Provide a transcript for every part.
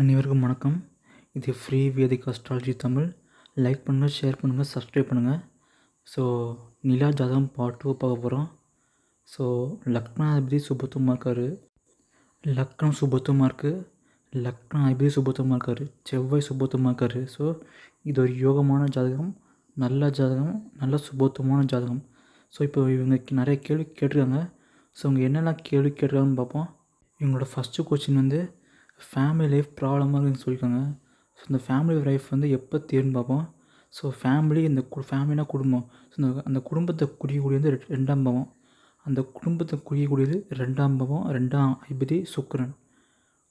அனைவருக்கும் வணக்கம். இது free vedic astrology Tamil. Like பண்ணுங்கள் ஷேர் பண்ணுங்கள் சப்ஸ்கிரைப் பண்ணுங்கள் ஸோ நிலா ஜாதகம் பார்ட் டூ பார்க்க போகிறோம் ஸோ லக்னாதிபதி சுபத்துவமாக இருக்கார். லக்னம் சுபத்துவமாக இருக்குது லக்னாதிபதி சுபத்துவமாக இருக்கார். செவ்வாய் சுபத்துவமாக இருக்கார். ஸோ இது ஒரு யோகமான ஜாதகம். நல்ல ஜாதகம். நல்ல சுபத்துவமான ஜாதகம். ஸோ இப்போ இவங்க நிறைய கேள்வி கேட்டிருக்காங்க. ஸோ இவங்க என்னெல்லாம் கேள்வி கேட்டிருக்காங்கன்னு பார்ப்போம். இவங்களோட ஃபஸ்ட்டு கொஸ்டின் வந்து ஃபேமிலி லைஃப் ப்ராப்ளமாக இருக்குன்னு சொல்லியிருக்காங்க. ஸோ இந்த ஃபேமிலி லைஃப் வந்து எப்போ தீருன்னு பார்ப்போம். ஸோ ஃபேமிலி இந்த கு ஃபேமிலினா குடும்பம். ஸோ இந்த அந்த குடும்பத்தை குறியக்கூடியது ரெ- ரெண்டாம் பாவம். அந்த குடும்பத்தை குறியக்கூடியது ரெண்டாம் பாவம் ரெண்டாம் ஐபதி சுக்கரன்.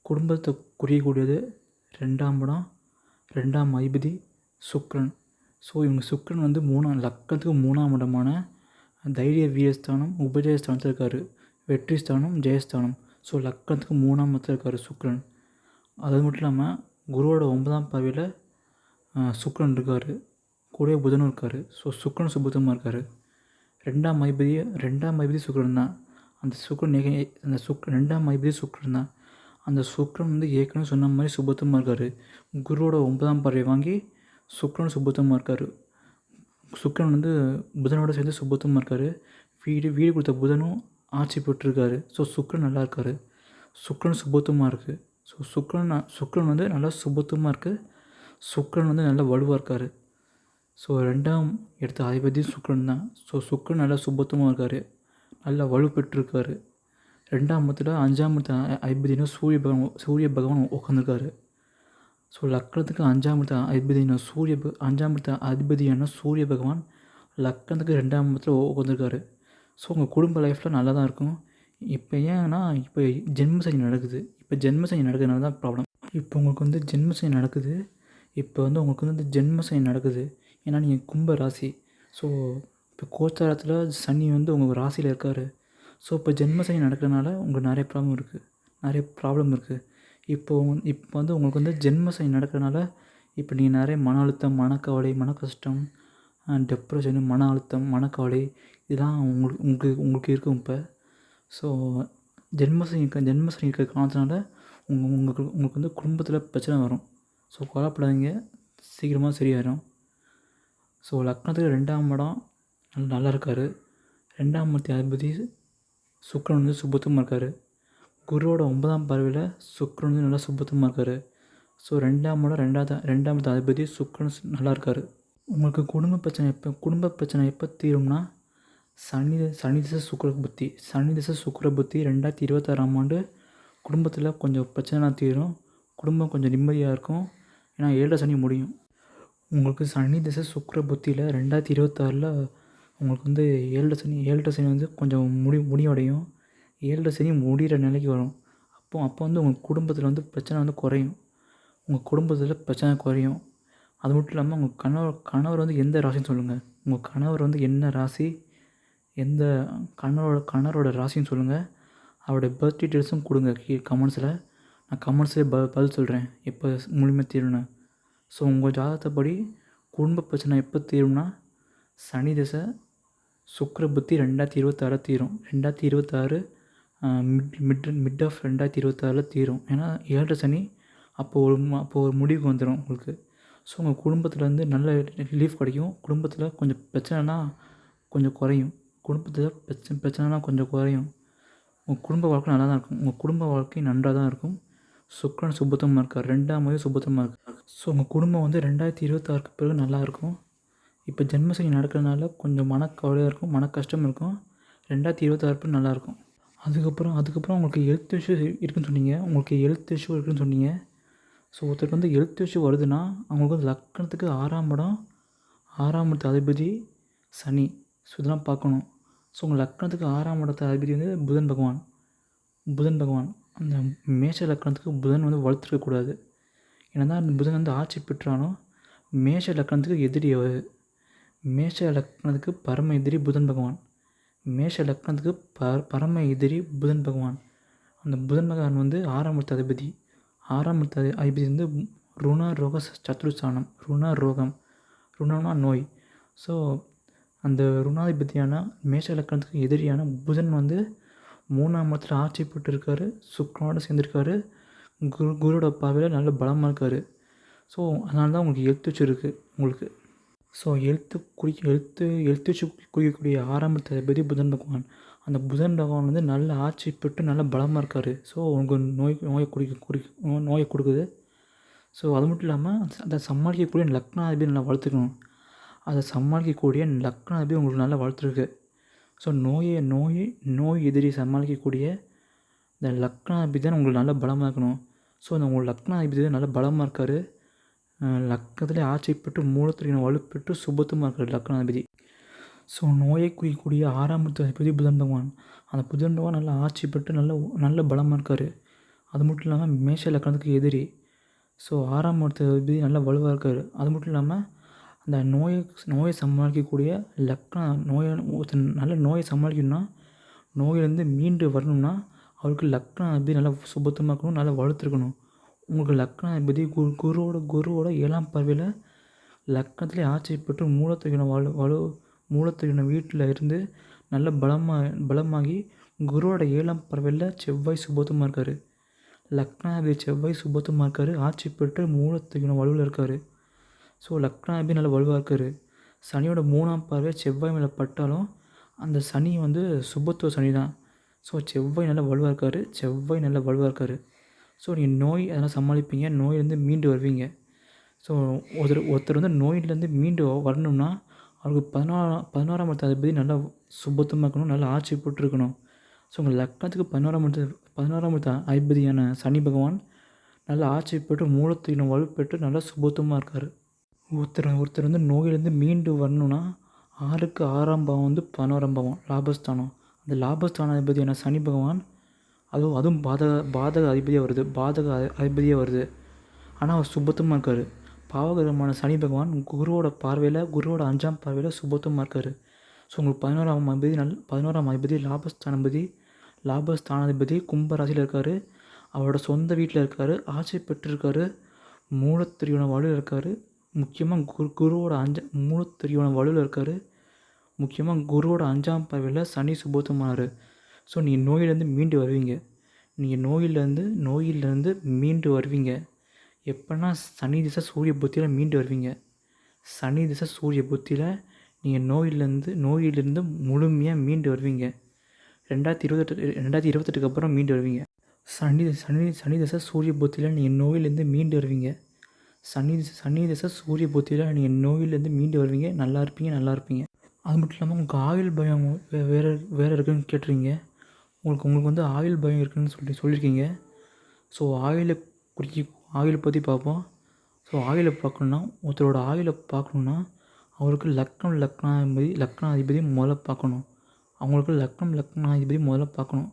குடும்பத்தை குறியக்கூடியது ரெண்டாம் படம் ரெண்டாம் ஐபதி சுக்கரன். ஸோ இவங்க சுக்கரன் வந்து மூணாம் லக்கத்துக்கு மூணாம் இடமான தைரிய வீரஸ்தானம் உபஜயஸ்தானத்தில் இருக்கார். வெற்றி ஸ்தானம் ஜெயஸ்தானம். ஸோ லக்கணத்துக்கு மூணாம் இடத்துல இருக்கார் சுக்கரன். அது மட்டும் இல்லாமல் குருவோட ஒன்பதாம் பார்வையில் சுக்ரன் இருக்கார். கூடவே புதனும் இருக்கார். ஸோ சுக்கிரன் சுபுத்தமாக இருக்கார். ரெண்டாம் ஐபதி ரெண்டாம் மைபதி சுக்ரன் தான். அந்த சுக்ரன் ஏக- அந்த சுக் ரெண்டாம் மைபதி சுக்ரன் தான். அந்த சுக்ரன் வந்து ஏற்கனவே சொன்ன மாதிரி சுபத்தமாக இருக்கார். குருவோட ஒன்பதாம் பார்வை வாங்கி சுக்ரன் சுபத்தமாக இருக்கார். சுக்ரன் வந்து புதனோட சேர்ந்து சுபத்தமாக இருக்கார். வீடு வீடு கொடுத்த புதனும் ஆட்சி பெற்றிருக்காரு. ஸோ சுக்ரன் நல்லா இருக்கார். சுக்கிரன் சுபத்தமாக இருக்குது ஸோ சுக்கிரன் சுக்கிரன் வந்து நல்லா சுபத்துவமாக இருக்குது சுக்கிரன் வந்து நல்லா வலுவாக இருக்கார். ஸோ ரெண்டாம் எடுத்த அதிபதி சுக்கிரன் தான். ஸோ சுக்கிரன் நல்லா சுபத்துவமாக இருக்கார். நல்லா வலு பெற்றிருக்காரு. ரெண்டாம் இடத்துல அஞ்சாம் இடத்த ஐபதினா சூரிய பகவான் சூரிய பகவான் உட்காந்துருக்காரு ஸோ லக்னத்துக்கு அஞ்சாம் இடத்த அதிபதினா சூரிய ப- அஞ்சாம் இடத்த அதிபதியான சூரிய பகவான் லக்னத்துக்கு ரெண்டாம் இடத்துல உட்காந்துருக்காரு ஸோ உங்கள் குடும்ப லைஃப்பில் நல்லா தான் இருக்கும். இப்போ ஏன்னா இப்போ ஜென்ம ஜென்மசனி நடக்குது. இப்போ ஜென்மசனி நடக்கிறதுனால தான் ப்ராப்ளம் இப்போ உங்களுக்கு வந்து ஜென்மசனி நடக்குது. இப்போ வந்து உங்களுக்கு வந்து ஜென்மசனி நடக்குது. ஏன்னா நீங்கள் கும்ப ராசி. ஸோ இப்போ கோச்சாரத்தில் சனி வந்து உங்கள் ராசியில் இருக்கார். ஸோ இப்போ ஜென்மசனி நடக்கிறதுனால உங்களுக்கு நிறைய ப்ராப்ளம் இருக்குது நிறைய ப்ராப்ளம் இருக்குது இப்போ இப்போ வந்து உங்களுக்கு வந்து ஜென்மசனி நடக்கிறதுனால இப்போ நீங்கள் நிறைய மன அழுத்தம் மனக்கவலை மன கஷ்டம் டெப்ரெஷனு மன அழுத்தம் மனக்கவலை இதெல்லாம் உங்களுக்கு உங்களுக்கு உங்களுக்கு இருக்கும் இப்போ. ஸோ ஜென்மசனி இருக்க ஜென்மசனி இருக்கிற காரணத்தினால உங்கள் உங்களுக்கு உங்களுக்கு வந்து குடும்பத்தில் பிரச்சனை வரும். ஸோ கவலைப்படாதீங்க. சீக்கிரமாக சரியாயிடும் ஸோ லக்னத்துக்கு ரெண்டாம் இடம் நல்லா நல்லா இருக்கார். ரெண்டாம் மத்திய அதிபதி சுக்ரன் வந்து சுபத்தமாக இருக்கார். குருவோட ஒன்பதாம் பறவையில் சுக்ரன் வந்து நல்லா சுபத்தமாக இருக்கார். ஸோ ரெண்டாம் இடம் ரெண்டாவது ரெண்டாம் அதிபதி சுக்கிரன் நல்லா இருக்கார். உங்களுக்கு குடும்ப பிரச்சனை எப்போ குடும்ப பிரச்சனை எப்போ தீரும்னா சனி சனி திசை சுக்கிர புத்தி. சனி திசை சுக்கிர புத்தி ரெண்டாயிரத்தி இருபத்தாறாம் ஆண்டு குடும்பத்தில் கொஞ்சம் பிரச்சனை தீரும். குடும்பம் கொஞ்சம் நிம்மதியாக இருக்கும். ஏன்னா ஏழரை சனி முடியும். உங்களுக்கு சனி திசை சுக்கிர புத்தியில் ரெண்டாயிரத்தி இருபத்தாறில் உங்களுக்கு வந்து ஏழரை சனி ஏழரை சனி வந்து கொஞ்சம் முடி முடிவடையும். ஏழரை சனி முடிகிற நிலைக்கு வரும். அப்போ அப்போ வந்து உங்கள் குடும்பத்தில் வந்து பிரச்சனை வந்து குறையும். உங்கள் குடும்பத்தில் பிரச்சனை குறையும். அது மட்டும் இல்லாமல் உங்கள் கணவர் கணவர் வந்து எந்த ராசின்னு சொல்லுங்கள் உங்கள் கணவர் வந்து என்ன ராசி? எந்த கணவரோட கணவரோட ராசின்னு சொல்லுங்கள் அவருடைய பர்த் டீட்டெயில்ஸும் கொடுங்க கீ கமெண்ட்ஸில் நான் கமெண்ட்ஸில் ப பதில் சொல்கிறேன் எப்போ முழுமை தீரும்னு. ஸோ உங்கள் ஜாதகத்தைப்படி குடும்ப பிரச்சனை எப்போ தீரும்னா சனி திசை சுக்கர புத்தி ரெண்டாயிரத்தி இருபத்தாறு தீரும். ரெண்டாயிரத்தி இருபத்தாறு மிட் மிட் மிட் ஆஃப் ரெண்டாயிரத்தி இருபத்தாறில் தீரும். ஏன்னா ஏழரை சனி அப்போது ஒரு அப்போது ஒரு முடிவுக்கு வந்துடும் உங்களுக்கு. ஸோ உங்கள் குடும்பத்தில் வந்து நல்ல ரிலீஃப் கிடைக்கும். குடும்பத்தில் கொஞ்சம் பிரச்சனைனா கொஞ்சம் குறையும். குடும்பத்தில் பிரச்சனை பிரச்சனைலாம் கொஞ்சம் குறையும். உங்கள் குடும்ப வாழ்க்கை நல்லா தான் இருக்கும். உங்கள் குடும்ப வாழ்க்கை நன்றாக தான் இருக்கும். சுக்கிரன் சுபத்தமாக இருக்கார். ரெண்டாம் மொழி சுபத்தமாக இருக்கார். ஸோ உங்கள் குடும்பம் வந்து ரெண்டாயிரத்தி இருபத்தாறுக்கு பிறகு நல்லா இருக்கும். இப்போ ஜென்மசனி நடக்கிறதுனால கொஞ்சம் மனக்கவலையாக இருக்கும். மன கஷ்டம் இருக்கும். ரெண்டாயிரத்தி இருபத்தாறு பிறகு நல்லாயிருக்கும் அதுக்கப்புறம் அதுக்கப்புறம் உங்களுக்கு ஹெல்த் இஷ்யூ இருக்குன்னு சொன்னீங்க. உங்களுக்கு ஹெல்த் இஷ்யூ இருக்குன்னு சொன்னீங்க. ஸோ ஒருத்தருக்கு வந்து ஹெல்த் இஷ்யூ வருதுன்னா அவங்களுக்கு வந்து லக்கணத்துக்கு ஆறாம் இடம் ஆறாம் இடத்து அதிபதி சனி. ஸோ இதெல்லாம் பார்க்கணும். ஸோ உங்கள் லக்கணத்துக்கு ஆறாம் இடத்த அதிபதி வந்து புதன் பகவான். புதன் பகவான். அந்த மேஷ லக்கணத்துக்கு புதன் வந்து வளர்த்துருக்கக்கூடாது ஏன்னா தான் அந்த புதன் வந்து ஆட்சி பெற்றாலும் மேஷ லக்கணத்துக்கு எதிரி அவர். மேஷ லக்னத்துக்கு பரம எதிரி புதன் பகவான். மேஷ லக்னத்துக்கு ப பரம எதிரி புதன் பகவான். அந்த புதன் பகவான் வந்து ஆறாம் இடத்து அதிபதி. ஆறாம் இடத்து அதிபதி வந்து ருண ரோக ச- சத்ருஸ்தானம் ருண ரோகம். ருணம்னா நோய். ஸோ அந்த ருணாதிபதியான மேஷ லக்கணத்துக்கு எதிரியான புதன் வந்து மூணாம் இடத்துல ஆட்சி பெற்று இருக்காரு சுக்கரனோட சேர்ந்துருக்காரு. குரு குருவோட பார்வையில் நல்ல பலமாக இருக்கார். ஸோ அதனால தான் உங்களுக்கு எழுத்து வச்சுருக்கு உங்களுக்கு. ஸோ எழுத்து குறிக்க எழுத்து எழுத்து வச்சு குறிக்கக்கூடிய ஆரம்பத்தை அதிபதி புதன் பகவான். அந்த புதன் பகவான் வந்து நல்ல ஆட்சி பெற்று நல்ல பலமாக இருக்கார். ஸோ உங்களுக்கு நோய் நோயை குறிக்க குடி நோயை கொடுக்குது. ஸோ அது மட்டும் இல்லாமல் அதை சமாளிக்கக்கூடிய லக்னாதிபதி நல்லா வளர்த்துக்கணும். அதை சமாளிக்கக்கூடிய லக்னாதிபதி உங்களுக்கு நல்லா வளர்த்துருக்கு ஸோ நோயை நோய் நோய் எதிரி சமாளிக்கக்கூடிய இந்த லக்னாதிபதி தான் உங்களுக்கு நல்ல பலமாக இருக்கணும். ஸோ அந்த உங்கள் லக்னாதிபதி தான் நல்ல பலமாக இருக்கார். லக்கத்திலே ஆட்சி பெற்று மூலத்திரின வலுப்பெற்று சுபத்துமாக இருக்கார் லக்னாதிபதி. ஸோ நோயை குறிக்கக்கூடிய ஆறாம் அதிபதி புதன் பகவான். அந்த புதன் பகவான் நல்லா ஆட்சி பெற்று நல்ல நல்ல பலமாக இருக்கார். அது மட்டும் இல்லாமல் மேஷ லக்கணத்துக்கு எதிரி. ஸோ ஆறாம் அதிபதி நல்லா வலுவாக இருக்கார். அது மட்டும் இல்லாமல் அந்த நோயை நோயை சமாளிக்கக்கூடிய லக்கணம் நோயை ஒருத்தன் நல்ல நோயை சமாளிக்கணும்னா நோயிலேருந்து மீண்டு வரணும்னா அவருக்கு லக்னாதிபதி நல்லா சுபத்தமாக இருக்கணும் நல்லா வளர்த்துருக்கணும். உங்களுக்கு லக்னாதிபதி குரு குருவோட குருவோட ஏழாம் பார்வையில் லக்னத்திலே ஆட்சி பெற்று வலு வலு மூலத்திரிகோண வீட்டில் இருந்து நல்ல பலமாக பலமாகி குருவோட ஏழாம் பறவையில் செவ்வாய் சுபத்தமாக இருக்கார். லக்னாதி செவ்வாய் சுபத்தமாக இருக்கார் ஆட்சி பெற்று மூலத்திரிகோண வலுவில் இருக்கார். ஸோ லக்கணம் எப்படி நல்லா வலுவாக இருக்கார்? சனியோட மூணாம் பார்வை செவ்வாய் மேலே பட்டாலும் அந்த சனி வந்து சுபத்துவ சனி தான் ஸோ செவ்வாய் நல்லா வலுவாக இருக்கார். செவ்வாய் நல்லா வலுவாக இருக்கார். ஸோ நீங்கள் நோய் அதெல்லாம் சமாளிப்பீங்க. நோயிலேருந்து மீண்டு வருவீங்க. ஸோ ஒருத்தர் ஒருத்தர் வந்து நோயிலேருந்து மீண்டு வரணும்னா அவருக்கு பதினாறாம் பதினோராம் இடத்து அதிபதி நல்லா சுபத்தமாக இருக்கணும். நல்லா ஆட்சி போட்டுருக்கணும். ஸோ உங்கள் லக்னத்துக்கு பதினோராம் இடத்து பதினோராம் அதிபதியான சனி பகவான் நல்லா ஆட்சி பெற்று மூலத்தினம் வலுப்பெற்று நல்லா சுபத்தமாக இருக்கார். ஒருத்தர் ஒருத்தர் வந்து நோயிலேருந்து மீண்டு வரணும்னா ஆறுக்கு ஆறாம் பாவம் வந்து பதினோராம் பாவம் லாபஸ்தானம். அந்த லாபஸ்தான அதிபதியான சனி பகவான். அதுவும் அதுவும் பாதக பாதக அதிபதியாக வருது. பாதக அதிபதியாக வருது. ஆனால் அவர் சுபத்தமாக இருக்கார். பாவகரமான சனி பகவான் குருவோட பார்வையில் குருவோட அஞ்சாம் பார்வையில் சுபத்தமாக இருக்கார். ஸோ உங்களுக்கு பதினோராம் அதிபதி நல் பதினோராம் அதிபதி லாபஸ்தானபதி லாபஸ்தானாதிபதி கும்பராசியில் இருக்கார். அவரோட சொந்த வீட்டில் இருக்கார். ஆட்சி பெற்றிருக்காரு மூலத்திரியோட வாழ்வில் இருக்கார். முக்கியமாக குரு குருவோட அஞ்ச மூலத்திரியோன வலுவில் இருக்கார். முக்கியமாக குருவோட அஞ்சாம் பறவையில் சனி சுபோத்தமானார் ஸோ நீங்கள் நோயிலேருந்து மீண்டு வருவீங்க. நீங்கள் நோயிலேருந்து நோயிலேருந்து மீண்டு வருவீங்க. எப்போனா சனி திசை சூரிய புத்தியில் மீண்டு வருவீங்க. சனி திசை சூரிய புத்தியில் நீங்கள் நோயிலேருந்து நோயிலிருந்து முழுமையாக மீண்டு வருவீங்க. ரெண்டாயிரத்தி இருபத்தெட்டு ரெண்டாயிரத்தி இருபத்தெட்டுக்கு அப்புறம் மீண்டு வருவீங்க. சனி சனி சனி திசை சூரிய புத்தியில் நீங்கள் நோயிலேருந்து மீண்டு வருவீங்க. சனி திசை சனி திசை சூரிய புத்தியில் நீங்கள் நோயிலேருந்து மீண்டு வருவீங்க. நல்லா இருப்பீங்க நல்லா இருப்பீங்க. அது மட்டும் இல்லாமல் உங்களுக்கு ஆயுள் பயம் வே வேறு வேறு இருக்குன்னு கேட்டுறீங்க உங்களுக்கு உங்களுக்கு வந்து ஆயுள் பயம் இருக்குதுன்னு சொல்லி சொல்லியிருக்கீங்க. ஸோ ஆயிலை குறிக்கி ஆயுளை பற்றி பார்ப்போம். ஸோ ஆயுளை பார்க்கணுன்னா ஒருத்தரோட ஆயுளை பார்க்கணுன்னா அவருக்கு லக்னம் லக்னாதிபதி லக்னாதிபதி முதல்ல பார்க்கணும். அவங்களுக்கு லக்னம் லக்னாதிபதி முதல்ல பார்க்கணும்.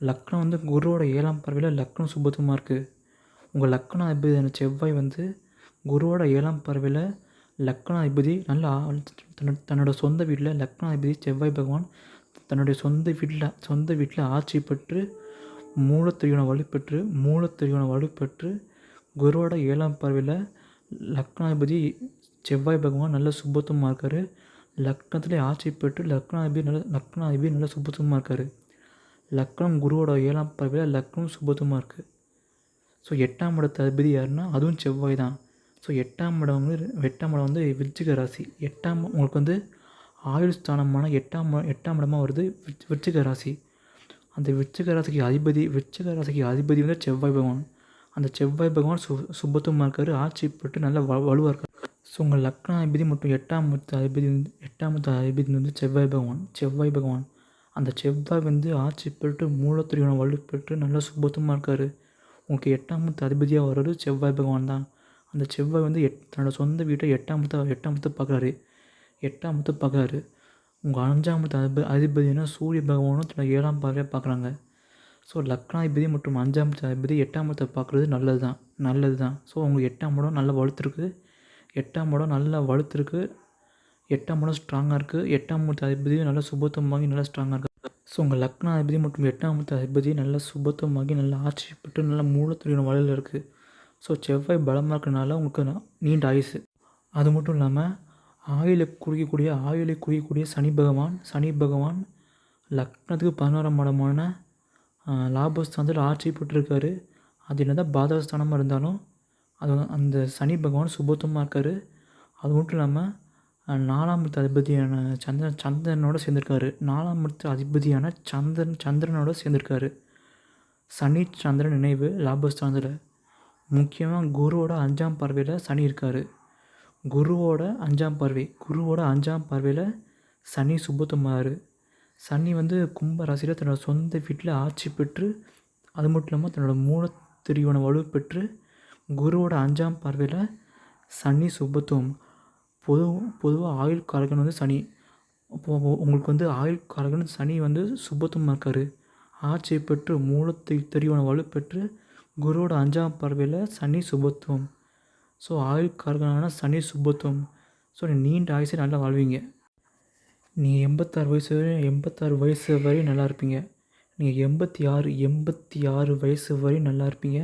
லக்னம் வந்து குருவோட ஏழாம் பறவையில் லக்னம் சுபத்துமாக இருக்குது உங்கள் லக்னாதிபதியான செவ்வாய் வந்து குருவோட ஏழாம் பறவையில் லக்னாதிபதி நல்லா தன்னோட தன்னோட சொந்த வீட்டில் லக்னாதிபதி செவ்வாய் பகவான் தன்னுடைய சொந்த வீட்டில் சொந்த வீட்டில் ஆட்சி பெற்று மூலத்திரியோன வலுப்பெற்று மூலத்திரியோன வலுப்பெற்று குருவோட ஏழாம் பார்வையில் லக்னாதிபதி செவ்வாய் பகவான் நல்ல சுபத்துவமாக இருக்கார். லக்னத்திலே ஆட்சி பெற்று லக்னாதிபதி நல்ல லக்னாதிபதி நல்ல சுபத்துவமாக இருக்கார். லக்னம் குருவோட ஏழாம் பார்வையில் லக்னம் சுபத்துவமாக இருக்குது ஸோ எட்டாம் இடத்து அதிபதி யாருன்னா அதுவும் செவ்வாய் தான். ஸோ எட்டாம் இடம் வந்து எட்டாம் இடம் வந்து விருச்சிக ராசி. எட்டாம் உங்களுக்கு வந்து ஆயுள் ஸ்தானமான எட்டாம் எட்டாம் இடமாக வருது விருச்சிக ராசி. அந்த விருச்சிக ராசிக்கு அதிபதி விருச்சிக ராசிக்கு அதிபதி வந்து செவ்வாய் பகவான். அந்த செவ்வாய் பகவான் சு சுபத்துவமாக இருக்கார். ஆட்சி பெற்று நல்லா வ வலுவாக இருக்கார். ஸோ உங்கள் லக்ன அதிபதி மற்றும் எட்டாம் அதிபதி வந்து எட்டாம் அதிபதி வந்து செவ்வாய் பகவான் செவ்வாய் பகவான். அந்த செவ்வாய் வந்து ஆட்சி பெற்று மூலத்திரியோன வலு பெற்று நல்லா சுபத்துவமாக இருக்கார். உங்களுக்கு எட்டாம் அதிபதியாக வர்றது செவ்வாய் பகவான் தான். அந்த செவ்வாய் வந்து எட் தன்னோட சொந்த வீட்டை எட்டாம் எட்டாம் பார்க்குறாரு. எட்டாம் இடத்தை பார்க்குறாரு. உங்கள் அஞ்சாம் முத்து அதிப அதிபதினா சூரிய பகவானும் தன்னோட ஏழாம் பார்வையாக பார்க்குறாங்க. ஸோ லக்னாதிபதி மற்றும் அஞ்சாம் அதிபதி எட்டாம் இடத்தை பார்க்குறது நல்லது தான் நல்லது தான் ஸோ உங்களுக்கு எட்டாம் இடம் நல்லா வலுத்துருக்கு. எட்டாம் இடம் நல்லா வலுத்துருக்கு. எட்டாம் இடம் ஸ்ட்ராங்காக இருக்குது எட்டாம் இடத்து அதிபதியும் நல்லா சுபத்தமாகி நல்லா ஸ்ட்ராங்காக இருக்குது ஸோ உங்கள் லக்னாதிபதி மற்றும் எட்டாம் அதிபதி நல்லா சுபத்துவமாகி நல்லா ஆட்சி பெற்று நல்லா மூலத்துறையான வலையில் இருக்குது ஸோ செவ்வாய் பலமாக இருக்கிறனால உங்களுக்கு நீண்ட ஆயுசு. அது மட்டும் இல்லாமல் ஆயுளை குறிக்கக்கூடிய ஆயுளை குறிக்கக்கூடிய சனி பகவான் சனி பகவான் லக்னத்துக்கு பதினோராம் இடமான லாபஸ்தானத்தில் ஆட்சி பெற்றிருக்காரு. அது என்ன தான் பாதகஸ்தானமாக இருந்தாலும் அது அந்த சனி பகவான் சுபத்துவமாக இருக்கார். அது மட்டும் இல்லாமல் நாலாம் அதிபதியான சந்திரன் சந்திரனோட சேர்ந்துருக்காரு. நாலாம் அதிபதியான சந்திரன் சந்திரனோட சேர்ந்துருக்காரு. சனி சந்திரன் நினைவு லாபஸ்தானத்தில். முக்கியமாக குருவோட அஞ்சாம் பார்வையில் சனி இருக்கார். குருவோட அஞ்சாம் பார்வை குருவோட அஞ்சாம் பார்வையில் சனி சுபத்துவமாறு சனி வந்து கும்ப ராசியில் தன்னோட சொந்த வீட்டில் ஆட்சி பெற்று அது மட்டும் இல்லாமல் தன்னோட மூல திரியோன வலு பெற்று குருவோட அஞ்சாம் பார்வையில் சனி சுபத்துவம். பொது பொதுவாக ஆயுள் காரகன் வந்து சனி. அப்போது உங்களுக்கு வந்து ஆயுள் காரகன் சனி வந்து சுபத்துவமாக இருக்கார் ஆட்சி பெற்று மூலத்தை தெரியோன வலுப்பெற்று பெற்று குருவோட அஞ்சாம் பார்வையில் சனி சுபத்துவம். ஸோ ஆயுள் காரகனான சனி சுபத்துவம். ஸோ நீண்ட ஆயுசை நல்லா வாழ்வீங்க. நீங்கள் எண்பத்தாறு வயசு வரையும் எண்பத்தாறு வயசு வரையும் நல்லா இருப்பீங்க. நீங்கள் எண்பத்தி ஆறு எண்பத்தி ஆறு வயசு வரையும் நல்லா இருப்பீங்க.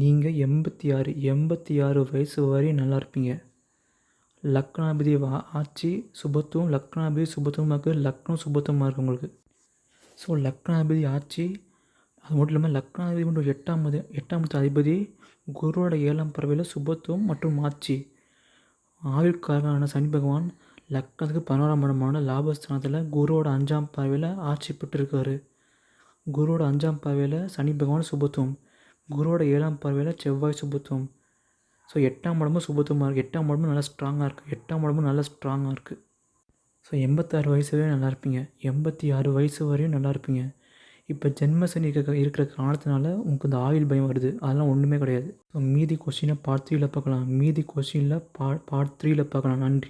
நீங்கள் எண்பத்தி ஆறு எண்பத்தி ஆறு வயசு வரையும் நல்லா இருப்பீங்க. லக்னாதிபதி வா ஆட்சி சுபத்துவம் லக்னாதிபதி சுபத்துவமாக இருக்குது லக்னம் சுபத்துவமாக இருக்குது உங்களுக்கு. ஸோ லக்னாதிபதி ஆட்சி அது மட்டும் இல்லாமல் லக்னாதிபதி மட்டும் எட்டாம் எட்டாம் அதிபதி குருவோட ஏழாம் பறவையில் சுபத்துவம் மற்றும் ஆட்சி ஆயுட்காரனான சனி பகவான் லக்னத்துக்கு பதினோராம் இடமான லாபஸ்தானத்தில் குருவோட அஞ்சாம் பறவையில் ஆட்சி பெற்றிருக்காரு. குருவோட அஞ்சாம் பறவையில் சனி பகவான் சுபத்துவம். குருவோட ஏழாம் பறவையில் செவ்வாய் சுபத்துவம். ஸோ எட்டாம் இடமும் சுபத்துவமாக இருக்குது எட்டாம் இடமும் நல்லா ஸ்ட்ராங்காக இருக்குது எட்டாம் இடமும் நல்லா ஸ்ட்ராங்காக இருக்குது ஸோ எண்பத்தாறு வயசு வரையும் நல்லா இருப்பீங்க. எண்பத்தி ஆறு வயசு வரையும் நல்லா இருப்பீங்க. இப்போ ஜென்மசனி இருக்க இருக்கிற காரணத்தினால உங்களுக்கு இந்த ஆயுள் பயம் வருது. அதெல்லாம் ஒன்றுமே கிடையாது. ஸோ மீதி கொஸ்டினை பார்ட் த்ரீயில் பார்க்கலாம். மீதி கொஸ்டினில் பா பார்ட் த்ரீயில் பார்க்கலாம். நன்றி.